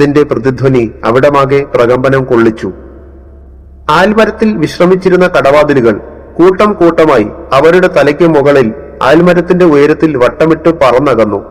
അതിന്റെ പ്രതിധ്വനി അവിടമാകെ പ്രകമ്പനം കൊള്ളിച്ചു. ആൽമരത്തിൽ വിശ്രമിച്ചിരുന്ന കടവാതിലുകൾ കൂട്ടം കൂട്ടമായി അവരുടെ തലയ്ക്ക് മുകളിൽ ആൽമരത്തിന്റെ ഉയരത്തിൽ വട്ടമിട്ട് പറന്നകന്നു.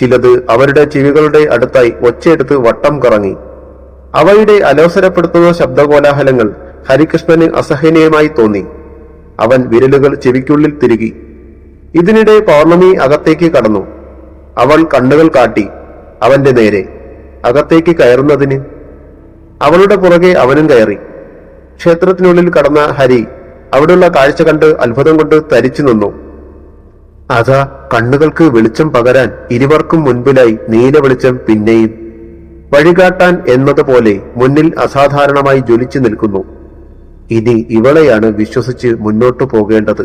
ചിലത് അവരുടെ ചെവികളുടെ അടുത്തായി ഒച്ചയെടുത്ത് വട്ടം കറങ്ങി. അവയുടെ അലോസരപ്പെടുത്തുന്ന ശബ്ദകോലാഹലങ്ങൾ ഹരികൃഷ്ണന് അസഹനീയമായി തോന്നി. അവൻ വിരലുകൾ ചെവിക്കുള്ളിൽ തിരുകി. ഇതിനിടെ പൗർണമി അകത്തേക്ക് കടന്നു. അവൾ കണ്ണുകൾ കാട്ടി അവന്റെ നേരെ. അകത്തേക്ക് കയറുന്നതിന്. അവളുടെ പുറകെ അവനും കയറി. ക്ഷേത്രത്തിനുള്ളിൽ കടന്ന ഹരി അവിടെയുള്ള കാഴ്ച കണ്ട് അത്ഭുതം കൊണ്ട് തരിച്ചു നിന്നു. അതാ കണ്ണുകൾക്ക് വെളിച്ചം പകരാൻ ഇരുവർക്കും മുൻപിലായി നീല വെളിച്ചം പിന്നെയും. വഴികാട്ടാൻ എന്നതുപോലെ മുന്നിൽ അസാധാരണമായി ജ്വലിച്ചു നിൽക്കുന്നു. ഇനി ഇവളെയാണ് വിശ്വസിച്ച് മുന്നോട്ടു പോകേണ്ടത്.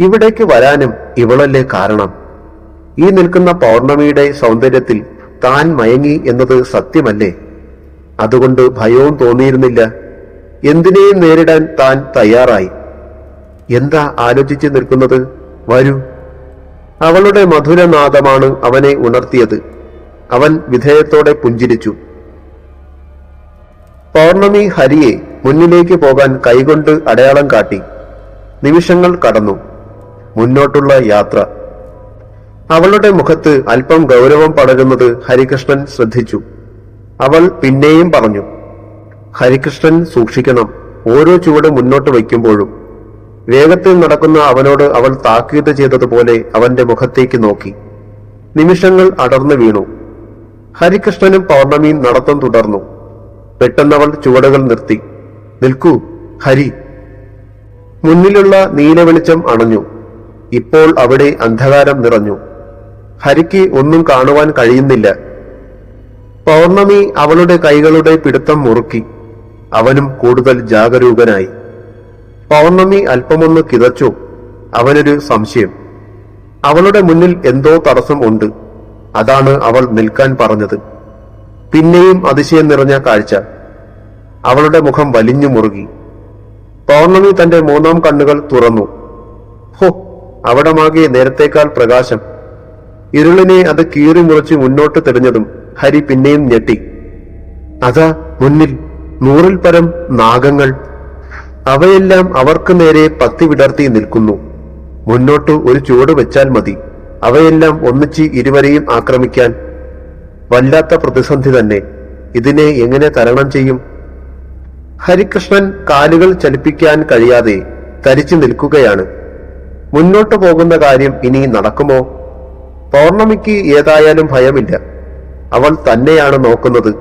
ഇവിടേക്ക് വരാനും ഇവളല്ലേ കാരണം? ഈ നിൽക്കുന്ന പൗർണമിയുടെ സൗന്ദര്യത്തിൽ താൻ മയങ്ങി എന്നത് സത്യമല്ലേ? അതുകൊണ്ട് ഭയവും തോന്നിയിരുന്നില്ല. എന്തിനേയും നേരിടാൻ താൻ തയ്യാറായി. എന്താ ആലോചിച്ച് നിൽക്കുന്നത്? വരൂ. അവളുടെ മധുരനാദമാണ് അവനെ ഉണർത്തിയത്. അവൻ വിധേയത്തോടെ പുഞ്ചിരിച്ചു. പൗർണമി ഹരിയെ മുന്നിലേക്ക് പോകാൻ കൈകൊണ്ട് അടയാളം കാട്ടി. നിമിഷങ്ങൾ കടന്നു. മുന്നോട്ടുള്ള യാത്ര. അവളുടെ മുഖത്ത് അല്പം ഗൗരവം പടരുന്നത് ഹരികൃഷ്ണൻ ശ്രദ്ധിച്ചു. അവൾ പിന്നെയും പറഞ്ഞു ഹരികൃഷ്ണൻ സൂക്ഷിക്കണം. ഓരോ ചുവട് മുന്നോട്ട് വയ്ക്കുമ്പോഴും. വേഗത്തിൽ നടക്കുന്ന അവനോട് അവൾ താക്കീത് ചെയ്തതുപോലെ അവന്റെ മുഖത്തേക്ക് നോക്കി. നിമിഷങ്ങൾ അടർന്നു വീണു. ഹരികൃഷ്ണനും പൗർണമിയും നടത്തം തുടർന്നു. പെട്ടെന്നവൾ ചുവടുകൾ നിർത്തി നിൽക്കൂ ഹരി. മുന്നിലുള്ള നീല വെളിച്ചം അണഞ്ഞു. ഇപ്പോൾ അവിടെ അന്ധകാരം നിറഞ്ഞു. ഹരിക്ക് ഒന്നും കാണുവാൻ കഴിയുന്നില്ല. പൗർണമി അവളുടെ കൈകളുടെ പിടുത്തം മുറുക്കി. അവനും കൂടുതൽ ജാഗരൂകനായി. പൗർണമി അല്പമൊന്ന് കിതച്ചു. അവനൊരു സംശയം. അവളുടെ മുന്നിൽ എന്തോ തടസ്സം ഉണ്ട്. അതാണ് അവൾ നിൽക്കാൻ പറഞ്ഞത്. പിന്നെയും അതിശയം നിറഞ്ഞ കാഴ്ച. അവളുടെ മുഖം വലിഞ്ഞു മുറുകി. പൗർണമി തന്റെ മൂന്നാം കണ്ണുകൾ തുറന്നു. ഹോ അവിടമാകെ നേരത്തേക്കാൾ പ്രകാശം. ഇരുളിനെ അത് കീറി മുറിച്ച് മുന്നോട്ട് തെളിഞ്ഞതും ഹരി പിന്നെയും ഞെട്ടി. അതാ മുന്നിൽ നൂറിൽ പരം നാഗങ്ങൾ. അവയെല്ലാം അവർക്ക് നേരെ പത്തി വിടർത്തി നിൽക്കുന്നു. മുന്നോട്ട് ഒരു ചുവട് വെച്ചാൽ മതി. അവയെല്ലാം ഒന്നിച്ച് ഇരുവരെയും ആക്രമിക്കാൻ. വല്ലാത്ത പ്രതിസന്ധി തന്നെ. ഇതിനെ എങ്ങനെ തരണം ചെയ്യും? ഹരികൃഷ്ണൻ കാലുകൾ ചലിപ്പിക്കാൻ കഴിയാതെ തരിച്ചു നിൽക്കുകയാണ്. മുന്നോട്ടു പോകുന്ന കാര്യം ഇനി നടക്കുമോ? പൗർണമിക്ക് ഏതായാലും ഭയമില്ല. അവൾ തന്നെയാണ് നോക്കുന്നത്.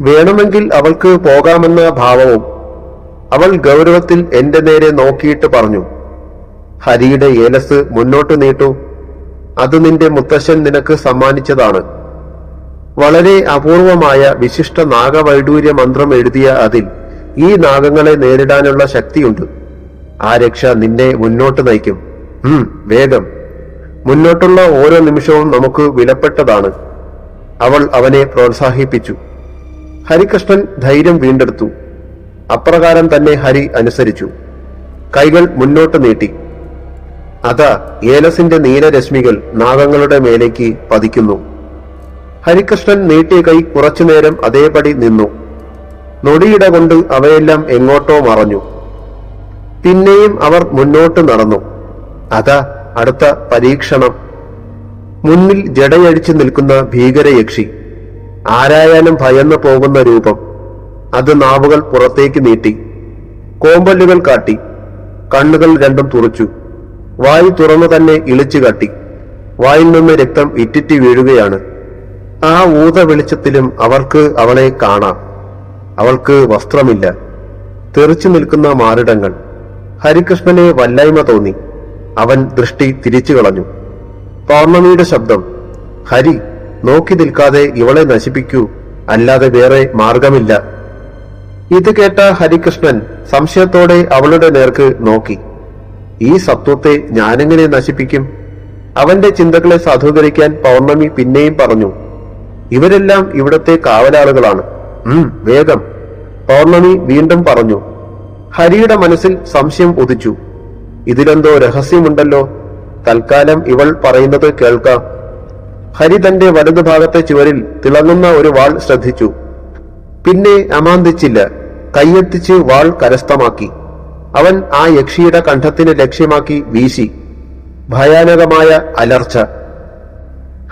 വേണമെങ്കിൽ അവൾക്ക് പോകാമെന്ന ഭാവവും അവൾ ഗൗരവത്തിൽ എന്റെ നേരെ നോക്കിയിട്ട് പറഞ്ഞു. ഹരിയുടെ ഏലസ് മുന്നോട്ട് നീട്ടു. അത് നിന്റെ മുത്തശ്ശൻ നിനക്ക് സമ്മാനിച്ചതാണ്. വളരെ അപൂർവമായ വിശിഷ്ട നാഗവൈഡൂര്യ മന്ത്രം എഴുതിയ അതിൽ ഈ നാഗങ്ങളെ നേരിടാനുള്ള ശക്തിയുണ്ട്. ആ രക്ഷ നിന്നെ മുന്നോട്ട് നയിക്കും. വേഗം. മുന്നോട്ടുള്ള ഓരോ നിമിഷവും നമുക്ക് വിലപ്പെട്ടതാണ്. അവൾ അവനെ പ്രോത്സാഹിപ്പിച്ചു. ഹരികൃഷ്ണൻ ധൈര്യം വീണ്ടെടുത്തു. അപ്രകാരം തന്നെ ഹരി അനുസരിച്ചു. കൈകൾ മുന്നോട്ട് നീട്ടി. അതാ ഏലസിന്റെ നീലരശ്മികൾ നാഗങ്ങളുടെ മേലേക്ക് പതിക്കുന്നു. ഹരികൃഷ്ണൻ നീട്ടിയ കൈ കുറച്ചുനേരം അതേപടി നിന്നു. നൊടിയിട കൊണ്ട് അവയെല്ലാം എങ്ങോട്ടോ മറഞ്ഞു. പിന്നെയും അവർ മുന്നോട്ട് നടന്നു. അതാ അടുത്ത പരീക്ഷണം. മുന്നിൽ ജടയഴിച്ചു നിൽക്കുന്ന ഭീകരയക്ഷി. ആരായാലും ഭയന്നു പോകുന്ന രൂപം. അത് നാവുകൾ പുറത്തേക്ക് നീട്ടി. കോമ്പല്ലുകൾ കാട്ടി. കണ്ണുകൾ രണ്ടും തുറച്ചു. വായു തുറന്നു തന്നെ ഇളിച്ചു കാട്ടി. വായിൽ നിന്ന് രക്തം ഇറ്റിറ്റി വീഴുകയാണ്. ആ ഊത വെളിച്ചത്തിലും അവർക്ക് അവളെ കാണാം. അവൾക്ക് വസ്ത്രമില്ല. തെറിച്ചു നിൽക്കുന്ന മാറിടങ്ങൾ. ഹരികൃഷ്ണനെ വല്ലായ്മ തോന്നി. അവൻ ദൃഷ്ടി തിരിച്ചു കളഞ്ഞു. പൗർണമിയുടെ ശബ്ദം ഹരി നോക്കി നിൽക്കാതെ ഇവളെ നശിപ്പിക്കൂ അല്ലാതെ വേറെ മാർഗമില്ല. ഇത് കേട്ട ഹരികൃഷ്ണൻ സംശയത്തോടെ അവളുടെ നേർക്ക് നോക്കി. ഈ സത്വത്തെ ഞാനെങ്ങനെ നശിപ്പിക്കും? അവന്റെ ചിന്തകളെ സാധൂകരിക്കാൻ പൗർണമി പിന്നെയും പറഞ്ഞു. ഇവരെല്ലാം ഇവിടത്തെ കാവലാളുകളാണ്. ഉം വേഗം. പൗർണമി വീണ്ടും പറഞ്ഞു. ഹരിയുടെ മനസ്സിൽ സംശയം ഉദിച്ചു. ഇതിലെന്തോ രഹസ്യമുണ്ടല്ലോ. തൽക്കാലം ഇവൾ പറയുന്നത് കേൾക്കാം. ഹരി തന്റെ വലതുഭാഗത്തെ ചുവരിൽ തിളങ്ങുന്ന ഒരു വാൾ ശ്രദ്ധിച്ചു. പിന്നെ അമാന്തിച്ചില്ല. കൈയെത്തിച്ച് വാൾ കരസ്ഥമാക്കി. അവൻ ആ യക്ഷിയുടെ കണ്ഠത്തിന് ലക്ഷ്യമാക്കി വീശി. ഭയാനകമായ അലർച്ച.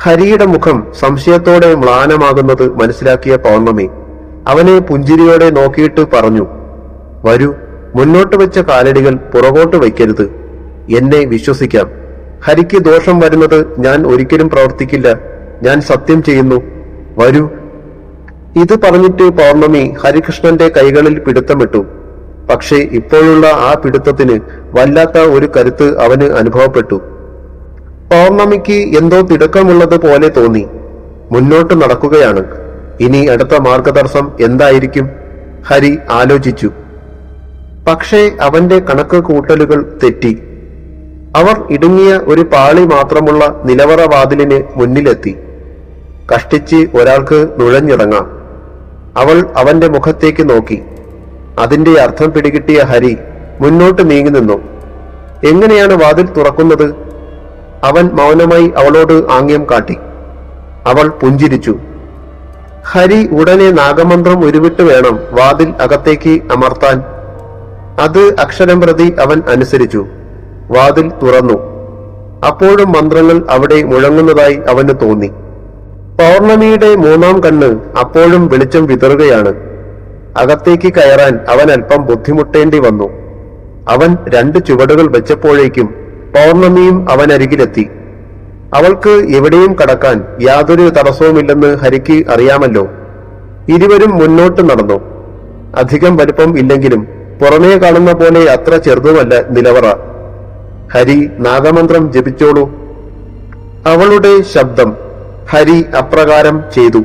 ഹരിയുടെ മുഖം സംശയത്തോടെ മ്ലാനമാകുന്നത് മനസ്സിലാക്കിയ പൗർണമി. അവനെ പുഞ്ചിരിയോടെ നോക്കിയിട്ട് പറഞ്ഞു വരൂ. മുന്നോട്ട് വെച്ച കാലടികൾ പുറകോട്ട് വയ്ക്കരുത്. എന്നെ വിശ്വസിക്കാം. ഹരിക്ക് ദോഷം വരുന്നത് ഞാൻ ഒരിക്കലും പ്രവർത്തിക്കില്ല. ഞാൻ സത്യം ചെയ്യുന്നു. വരൂ. ഇത് പറഞ്ഞിട്ട് പൗർണമി ഹരികൃഷ്ണന്റെ കൈകളിൽ പിടുത്തമിട്ടു. പക്ഷേ ഇപ്പോഴുള്ള ആ പിടുത്തത്തിന് വല്ലാത്ത ഒരു കരുത്ത് അവന് അനുഭവപ്പെട്ടു. പൗർണമിക്ക് എന്തോ തിടുക്കമുള്ളത് പോലെ തോന്നി. മുന്നോട്ട് നടക്കുകയാണ്. ഇനി അടുത്ത മാർഗദർശം എന്തായിരിക്കും? ഹരി ആലോചിച്ചു. പക്ഷേ അവന്റെ കണക്ക് കൂട്ടലുകൾ തെറ്റി. അവർ ഇടുങ്ങിയ ഒരു പാളി മാത്രമുള്ള നിലവറ വാതിലിന് മുന്നിലെത്തി. കഷ്ടിച്ച് ഒരാൾക്ക് നുഴഞ്ഞിറങ്ങാം. അവൾ അവന്റെ മുഖത്തേക്ക് നോക്കി. അതിന്റെ അർത്ഥം പിടികിട്ടിയ ഹരി മുന്നോട്ട് നീങ്ങി നിന്നു. എങ്ങനെയാണ് വാതിൽ തുറക്കുന്നത്? അവൻ മൗനമായി അവളോട് ആംഗ്യം കാട്ടി. അവൾ പുഞ്ചിരിച്ചു. ഹരി ഉടനെ നാഗമന്ത്രം ഉരുവിട്ട് വേണം വാതിൽ അകത്തേക്ക് അമർത്താൻ. അത് അക്ഷരം പ്രതി അവൻ അനുസരിച്ചു. വാതിൽ തുറന്നു. അപ്പോഴും മന്ത്രങ്ങൾ അവിടെ മുഴങ്ങുന്നതായി അവന് തോന്നി. പൗർണമിയുടെ മൂന്നാം കണ്ണ് അപ്പോഴും വെളിച്ചം വിതറുകയാണ്. അകത്തേക്ക് കയറാൻ അവൻ അല്പം ബുദ്ധിമുട്ടേണ്ടി വന്നു. അവൻ രണ്ട് ചുവടുകൾ വെച്ചപ്പോഴേക്കും പൗർണമിയും അവനരികിലെത്തി അവൾക്ക് എവിടെയും കടക്കാൻ യാതൊരു തടസ്സവുമില്ലെന്ന് ഹരിക്ക് അറിയാമല്ലോ. ഇരുവരും മുന്നോട്ട് നടന്നു. അധികം വലിപ്പം ഇല്ലെങ്കിലും പുറമേ കാണുന്ന പോലെ അത്ര ചെറുതുമല്ല നിലവറ. ഹരി നാഗമന്ത്രം ജപിച്ചോളൂ. അവളുടെ ശബ്ദം ഹരി അപ്രകാരം ചെയ്തു.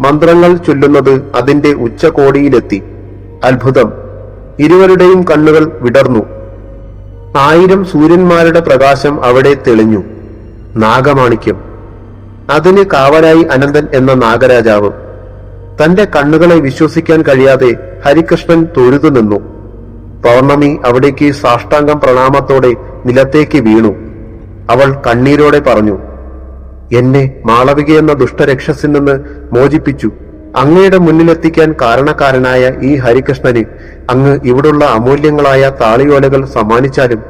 മന്ത്രങ്ങൾ ചൊല്ലുന്നത് അതിന്റെ ഉച്ചകോടിയിലെത്തി. അത്ഭുതം. ഇരുവരുടെയും കണ്ണുകൾ വിടർന്നു. ആയിരം സൂര്യന്മാരുടെ പ്രകാശം അവിടെ തെളിഞ്ഞു. നാഗമാണിക്യം. അതിന് കാവലായി അനന്തൻ എന്ന നാഗരാജാവ്. തന്റെ കണ്ണുകളെ വിശ്വസിക്കാൻ കഴിയാതെ ഹരികൃഷ്ണൻ തൊഴുതു നിന്നു. പൗർണമി അവിടേക്ക് സാഷ്ടാംഗം പ്രണാമത്തോടെ നിലത്തേക്ക് വീണു. അവൾ കണ്ണീരോടെ പറഞ്ഞു എന്നെ മാളവിക എന്ന ദുഷ്ടരക്ഷസിൽ നിന്ന് മോചിപ്പിച്ചു. അങ്ങയുടെ മുന്നിലെത്തിക്കാൻ കാരണക്കാരനായ ഈ ഹരികൃഷ്ണന് അങ്ങ് ഇവിടുള്ള അമൂല്യങ്ങളായ താളിയോലകൾ സമ്മാനിച്ചാലും.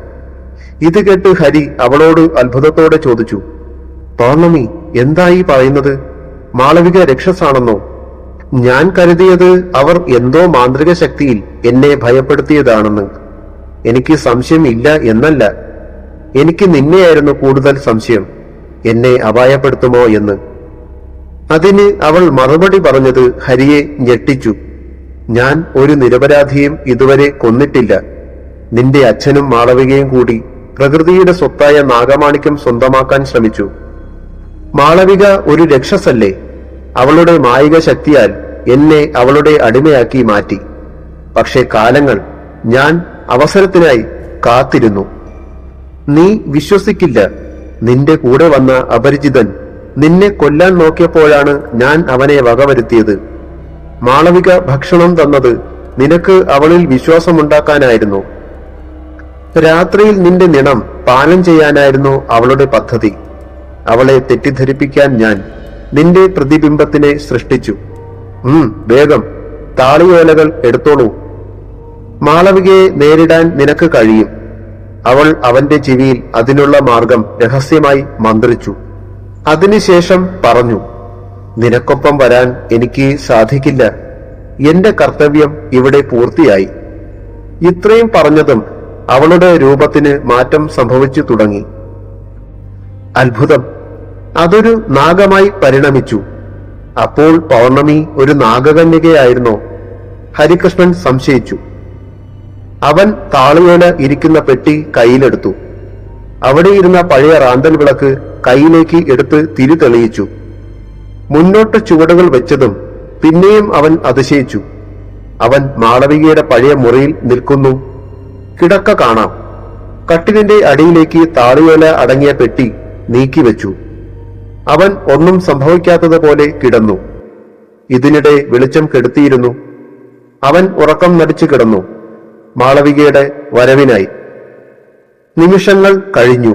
ഇത് കേട്ട് ഹരി അവളോട് അത്ഭുതത്തോടെ ചോദിച്ചു പൗർണമി എന്തായി പറയുന്നത്? മാളവിക രക്ഷസാണെന്നോ? ഞാൻ കരുതിയത് അവർ എന്തോ മാന്ത്രിക ശക്തിയിൽ എന്നെ ഭയപ്പെടുത്തിയതാണെന്ന്. എനിക്ക് സംശയം ഇല്ല എന്നല്ല. എനിക്ക് നിന്നെയായിരുന്നു കൂടുതൽ സംശയം. എന്നെ അപായപ്പെടുത്തുമോ എന്ന്. അതിന് അവൾ മറുപടി പറഞ്ഞത് ഹരിയെ ഞെട്ടിച്ചു. ഞാൻ ഒരു നിരപരാധിയും ഇതുവരെ കൊന്നിട്ടില്ല. നിന്റെ അച്ഛനും മാളവികയും കൂടി പ്രകൃതിയുടെ സ്വത്തായ നാഗമാണിക്യം സ്വന്തമാക്കാൻ ശ്രമിച്ചു. മാളവിക ഒരു രക്ഷസല്ലേ? അവളുടെ മായിക ശക്തിയാൽ എന്നെ അവളുടെ അടിമയാക്കി മാറ്റി. പക്ഷേ കാലങ്ങൾ ഞാൻ അവസരത്തിനായി കാത്തിരുന്നു. നീ വിശ്വസിക്കില്ല. നിന്റെ കൂടെ വന്ന അപരിചിതൻ നിന്നെ കൊല്ലാൻ നോക്കിയപ്പോഴാണ് ഞാൻ അവനെ വകവരുത്തിയത്. മാളവിക ഭക്ഷണം തന്നത് നിനക്ക് അവളിൽ വിശ്വാസമുണ്ടാക്കാനായിരുന്നു. രാത്രിയിൽ നിന്റെ നിണം പാനം ചെയ്യാനായിരുന്നു അവളുടെ പദ്ധതി. അവളെ തെറ്റിദ്ധരിപ്പിക്കാൻ ഞാൻ നിന്റെ പ്രതിബിംബത്തിനെ സൃഷ്ടിച്ചു. ഉം വേഗം. താളിയോലകൾ എടുത്തോളൂ. മാളവികയെ നേരിടാൻ നിനക്ക് കഴിയും. അവൾ അവന്റെ ചെവിയിൽ അതിനുള്ള മാർഗം രഹസ്യമായി മന്ത്രിച്ചു. അതിനുശേഷം പറഞ്ഞു നിനക്കൊപ്പം വരാൻ എനിക്ക് സാധിക്കില്ല. എന്റെ കർത്തവ്യം ഇവിടെ പൂർത്തിയായി. ഇത്രയും പറഞ്ഞതും അവളുടെ രൂപത്തിന് മാറ്റം സംഭവിച്ചു തുടങ്ങി. അത്ഭുതം. അതൊരു നാഗമായി പരിണമിച്ചു. അപ്പോൾ പൗർണമി ഒരു നാഗകന്യകയായിരുന്നോ. ഹരികൃഷ്ണൻ സംശയിച്ചു. അവൻ താളിയോല ഇരിക്കുന്ന പെട്ടി കയ്യിലെടുത്തു. അവിടെ ഇരുന്ന പഴയ റാന്തൽ വിളക്ക് കയ്യിലേക്ക് എടുത്ത് തിരി തെളിയിച്ചു. മുന്നോട്ട് ചുവടുകൾ വെച്ചതും പിന്നെയും അവൻ അതിശയിച്ചു. അവൻ മാളവികയുടെ പഴയ മുറിയിൽ നിൽക്കുന്നു. കിടക്ക കാണാം. കട്ടിലിന്റെ അടിയിലേക്ക് താളിയോല അടങ്ങിയ പെട്ടി നീക്കിവെച്ചു. അവൻ ഒന്നും സംഭവിക്കാത്തതുപോലെ കിടന്നു. ഇതിനിടെ വെളിച്ചം കെടുത്തിയിരുന്നു. അവൻ ഉറക്കം നടിച്ചു കിടന്നു. മാളവികയുടെ വരവിനായി. നിമിഷങ്ങൾ കഴിഞ്ഞു.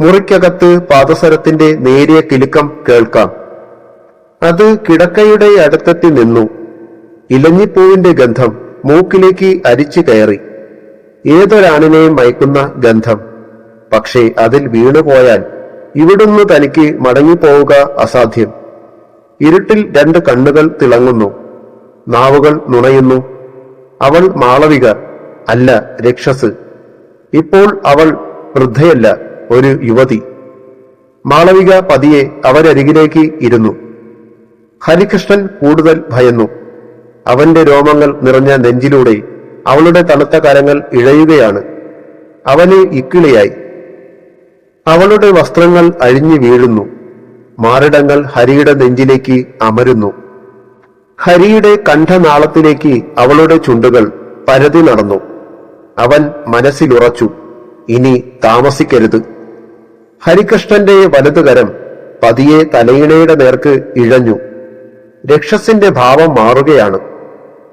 മുറിക്കകത്ത് പാദസരത്തിന്റെ നേരിയ കിലുക്കം കേൾക്കാം. അത് കിടക്കയുടെ അടുത്തെത്തി നിന്നു. ഇലഞ്ഞിപ്പൂവിന്റെ ഗന്ധം മൂക്കിലേക്ക് അരിച്ചു കയറി. ഏതൊരാണിനെയും മയക്കുന്ന ഗന്ധം. പക്ഷേ അതിൽ വീണുപോയാൽ ഇവിടുന്ന് തനിക്ക് മടങ്ങിപ്പോവുക അസാധ്യം. ഇരുട്ടിൽ രണ്ട് കണ്ണുകൾ തിളങ്ങുന്നു. നാവുകൾ നുണയുന്നു. അവൾ മാളവിക അല്ല രക്ഷസ്. ഇപ്പോൾ അവൾ വൃദ്ധയല്ല ഒരു യുവതി. മാളവിക പതിയെ അവരരികിലേക്ക് ഇരുന്നു. ഹരികൃഷ്ണൻ കൂടുതൽ ഭയന്നു. അവന്റെ രോമങ്ങൾ നിറഞ്ഞ നെഞ്ചിലൂടെ അവളുടെ തണുത്ത കരങ്ങൾ ഇഴയുകയാണ്. അവന് ഇക്കിളിയായി. അവളുടെ വസ്ത്രങ്ങൾ അഴിഞ്ഞു വീഴുന്നു. മാറിടങ്ങൾ ഹരിയുടെ നെഞ്ചിലേക്ക് അമരുന്നു. ഹരിയുടെ കണ്ഠനാളത്തിലേക്ക് അവളുടെ ചുണ്ടുകൾ പരതി നടന്നു. അവൻ മനസ്സിലുറച്ചു ഇനി താമസിക്കരുത്. ഹരികൃഷ്ണന്റെ വലതുകരം പതിയെ തലയിണയുടെ നേർക്ക് ഇഴഞ്ഞു. രക്ഷസിന്റെ ഭാവം മാറുകയാണ്.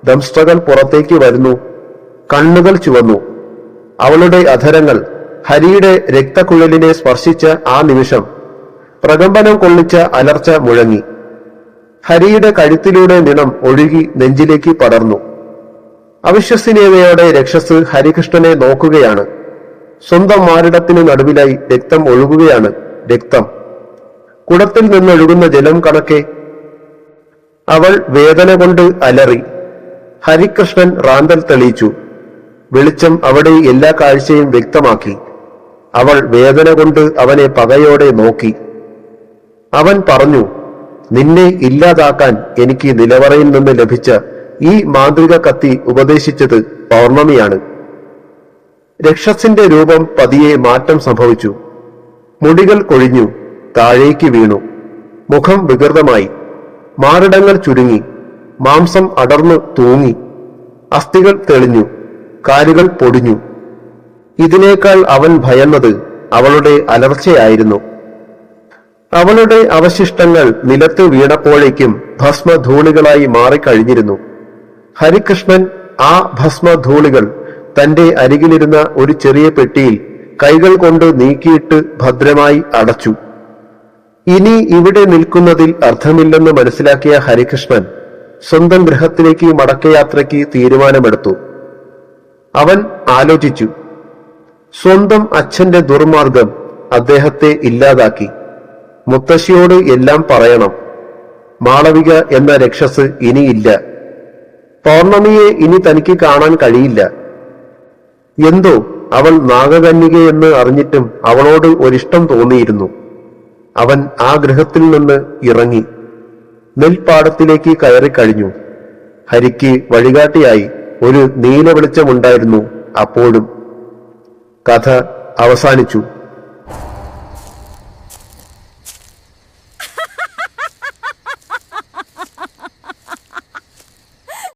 ദംഷ്ടകൾ പുറത്തേക്ക് വരുന്നു. കണ്ണുകൾ ചുവന്നു. അവളുടെ അധരങ്ങൾ ഹരിയുടെ രക്തക്കുഴലിനെ സ്പർശിച്ച ആ നിമിഷം പ്രകമ്പനം കൊള്ളിച്ച അലർച്ച മുഴങ്ങി. ഹരിയുടെ കഴുത്തിലൂടെ നിണം ഒഴുകി നെഞ്ചിലേക്ക് പടർന്നു. അവിശ്വസനീയതയോടെ രക്ഷസ് ഹരികൃഷ്ണനെ നോക്കുകയാണ്. സ്വന്തം മാരിടത്തിന് നടുവിലായി രക്തം ഒഴുകുകയാണ് രക്തം. കുടത്തിൽ നിന്നൊഴുകുന്ന ജലം കണക്കെ അവൾ വേദന കൊണ്ട് അലറി. ഹരികൃഷ്ണൻ റാന്തൽ തെളിയിച്ചു. വെളിച്ചം അവിടെ എല്ലാ കാഴ്ചയും വ്യക്തമാക്കി. അവൾ വേദന കൊണ്ട് അവനെ പകയോടെ നോക്കി. അവൻ പറഞ്ഞു നിന്നെ ഇല്ലാതാക്കാൻ എനിക്ക് നിലവറയിൽ നിന്ന് ലഭിച്ച ഈ മാന്ത്രിക കത്തി ഉപദേശിച്ചത് പൗർണമിയാണ്. രക്ഷസിന്റെ രൂപം പതിയെ മാറ്റം സംഭവിച്ചു. മുടികൾ കൊഴിഞ്ഞു താഴേക്ക് വീണു. മുഖം വികൃതമായി. മാറിടങ്ങൾ ചുരുങ്ങി. മാംസം അടർന്നു തൂങ്ങി. അസ്ഥികൾ തെളിഞ്ഞു. കാലുകൾ പൊടിഞ്ഞു. ഇതിനേക്കാൾ അവൻ ഭയന്നത് അവളുടെ അലർച്ചയായിരുന്നു. അവളുടെ അവശിഷ്ടങ്ങൾ നിലത്ത് വീണപ്പോഴേക്കും ഭസ്മധൂളികളായി മാറിക്കഴിഞ്ഞിരുന്നു. ഹരികൃഷ്ണൻ ആ ഭസ്മധൂളികൾ തന്റെ അരികിലിരുന്ന ഒരു ചെറിയ പെട്ടിയിൽ കൈകൾ കൊണ്ട് നീക്കിയിട്ട് ഭദ്രമായി അടച്ചു. ഇനി ഇവിടെ നിൽക്കുന്നതിൽ അർത്ഥമില്ലെന്ന് മനസ്സിലാക്കിയ ഹരികൃഷ്ണൻ സ്വന്തം ഗൃഹത്തിലേക്ക് മടക്കയാത്രയ്ക്ക് തീരുമാനമെടുത്തു. അവൻ ആലോചിച്ചു. സ്വന്തം അച്ഛന്റെ ദുർമാർഗം അദ്ദേഹത്തെ ഇല്ലാതാക്കി. മുത്തശ്ശിയോട് എല്ലാം പറയണം. മാളവിക എന്ന രക്ഷസ് ഇനിയില്ല. പൗർണമിയെ ഇനി തനിക്ക് കാണാൻ കഴിയില്ല. എന്തോ അവൾ നാഗകന്യകയെന്ന് അറിഞ്ഞിട്ടും അവളോട് ഒരിഷ്ടം തോന്നിയിരുന്നു. അവൻ ആ ഗൃഹത്തിൽ നിന്ന് ഇറങ്ങി. നെൽപ്പാടത്തിലേക്ക് കയറിക്കഴിഞ്ഞു ഹരിക്ക് വഴികാട്ടിയായി ഒരു നീല വെളിച്ചമുണ്ടായിരുന്നു അപ്പോഴും. കഥ അവസാനിച്ചു